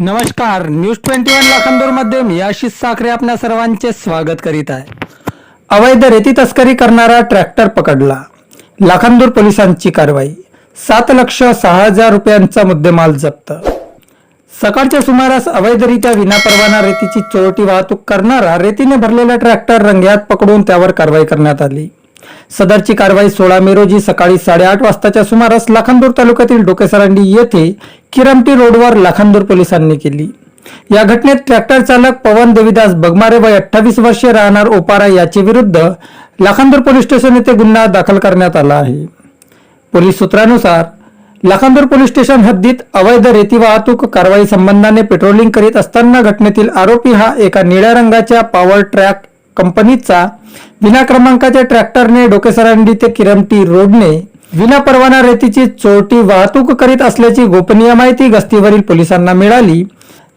नमस्कार news twenty one लाखांदूरमध्ये मी आशिष साखरे आपल्या सर्वांचे स्वागत करीत आहे. अवैध रेती तस्करी करणारा ट्रॅक्टर पकडला. लाखांदूर पोलिसांची कारवाई. सात लक्ष सहा हजार रुपयांचा मुद्देमाल जप्त. सकाळच्या सुमारास अवैधरित्या विनापरवाना रेतीची चोरटी वाहतूक करणारा रेतीने भरलेला ट्रॅक्टर रंग्यात पकडून त्यावर कारवाई करण्यात आली. सदरची कारवाई सोळा मे रोजी सकाळी साडेआठ वाजताच्या सुमारास लाखांदूर तालुक्यातील डोकेसरांडी येथे किरमटी रोडवर लाखांदूर पोलिसांनी केली. या घटनेत ट्रॅक्टर चालक पवन देवीदास बगमारे वय अठ्ठावीस वर्षे राहणार ओपारा याचे विरुद्ध लाखांदूर पोलीस स्टेशन येथे गुन्हा दाखल करण्यात आला आहे. पोलीस सूत्रानुसार लाखांदूर पोलीस स्टेशन हद्दीत अवैध रेती वाहतूक कारवाई संबंधाने पेट्रोलिंग करीत असताना घटनेतील आरोपी हा एका निळ्या रंगाच्या पॉवर ट्रॅक कंपनीचा विना क्रमांकाच्या ट्रॅक्टरने डोकेसरांडी ते किरमटी रोडने विना परवाना रेतीची चोरटी वाहतूक करीत असल्याची गोपनीय माहिती गस्तीवरील पोलिसांना मिळाली.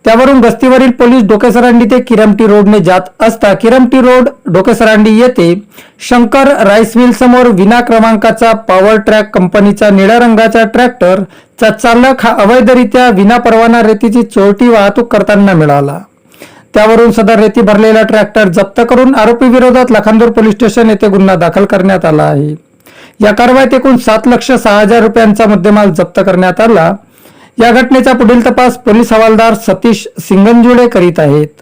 त्यावरून गस्तीवरील पोलीस डोकेसरांडी ते किरमटी रोडने जात असता किरमटी रोड डोकेसरांडी येथे शंकर राईस मिल समोर विना क्रमांकाचा पॉवर ट्रॅक कंपनीचा निळ्या रंगाचा ट्रॅक्टरचा चालक हा अवैधरित्या विना परवाना रेतीची चोरटी वाहतूक करताना मिळाला. त्यावरून सदर रेती भरलेला ट्रॅक्टर जप्त करून आरोपी विरोधात लखांदूर पोलीस स्टेशन येथे गुन्हा दाखल करण्यात आला आहे. या कारवाईत एकूण सात लक्ष सहा हजार रुपयांचा मुद्देमाल जप्त करण्यात आला. या घटनेचा पुढील तपास पोलीस हवालदार सतीश सिंगंजुडे करीत आहेत.